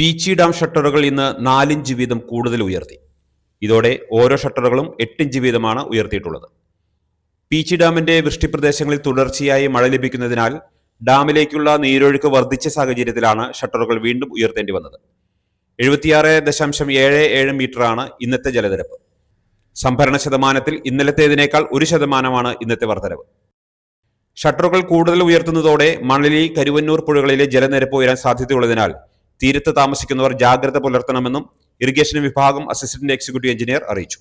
Peechi dam ഷട്ടറുകൾ ഇന്ന് നാലിഞ്ച് വീതം കൂടുതൽ ഉയർത്തി. ഇതോടെ ഓരോ ഷട്ടറുകളും എട്ടിഞ്ച് വീതമാണ് ഉയർത്തിയിട്ടുള്ളത്. പീച്ചി ഡാമിന്റെ വൃഷ്ടിപ്രദേശങ്ങളിൽ തുടർച്ചയായി മഴ ലഭിക്കുന്നതിനാൽ ഡാമിലേക്കുള്ള നീരൊഴുക്ക് വർദ്ധിച്ച സാഹചര്യത്തിലാണ് ഷട്ടറുകൾ വീണ്ടും ഉയർത്തേണ്ടി വന്നത്. എഴുപത്തിയാറ് ദശാംശം ഏഴ് ഏഴ് മീറ്ററാണ് ഇന്നത്തെ ജലനിരപ്പ്. സംഭരണ ശതമാനത്തിൽ ഇന്നലത്തേതിനേക്കാൾ ഒരു ശതമാനമാണ് ഇന്നത്തെ വർധനവ്. ഷട്ടറുകൾ കൂടുതൽ ഉയർത്തുന്നതോടെ മണലി കരുവന്നൂർ പുഴകളിലെ ജലനിരപ്പ് ഉയരാൻ സാധ്യതയുള്ളതിനാൽ തീരത്ത് താമസിക്കുന്നവർ ജാഗ്രത പുലർത്തണമെന്നും ഇറിഗേഷൻ വിഭാഗം അസിസ്റ്റന്റ് എക്സിക്യൂട്ടീവ് എഞ്ചിനീയർ അറിയിച്ചു